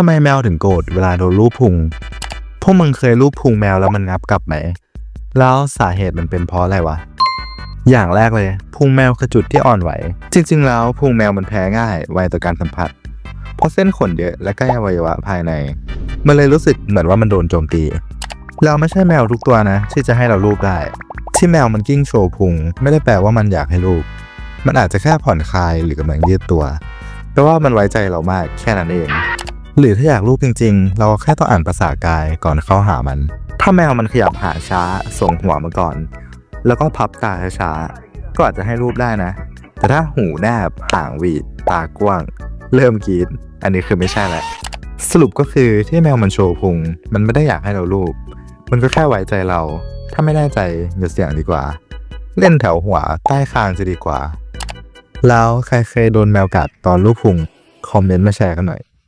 ำไมแมวถึงโกรธเวลาโดนรูปพุง พวกมึงเคยรูปพุงแมวแล้วมันงับกลับไหม แล้วสาเหตุมันเป็นเพราะอะไรวะ อย่างแรกเลยพุงแมวคือจุดที่อ่อนไหว จริง ๆ แล้วพุงแมวมันแพ้ง่าย ไวต่อการสัมผัส เพราะเส้นขนเยอะและใกล้อวัยวะภายใน มันเลยรู้สึกเหมือนว่ามันโดนโจมตี เราไม่ใช่แมวทุกตัวนะ ที่จะให้เราลูบได้ ที่แมวมันกิ้งโชว์พุง ไม่ได้แปลว่ามันอยากให้ลูบ มันอาจจะแค่ผ่อนคลายหรือกำลังยืดตัว แปลว่ามันไว้ใจเรามากแค่นั้นเอง หรือถ้าอยากลูบจริง ๆ เราแค่ต้องอ่านภาษากายก่อนเข้าหามัน ถ้าแมวมันขยับหาช้าส่งหัวมาก่อน แล้วก็พับตาช้าๆก็อาจจะให้รูปได้นะ แต่ถ้าหูแนบหางหวีดตากว้าง เริ่มกรีดอันนี้คือไม่ใช่แหละสรุปก็คือที่แมวมันโชว์พุง มันไม่ได้อยากให้เราลูบมันก็แค่ไว้ใจเรา ถ้าไม่แน่ใจอย่าเสี่ยงดีกว่า เล่นแถวหัวใต้คางจะดีกว่า แล้วใครเคยโดนแมวกัดตอนลูกพุง คอมเมนต์มาแชร์กันหน่อย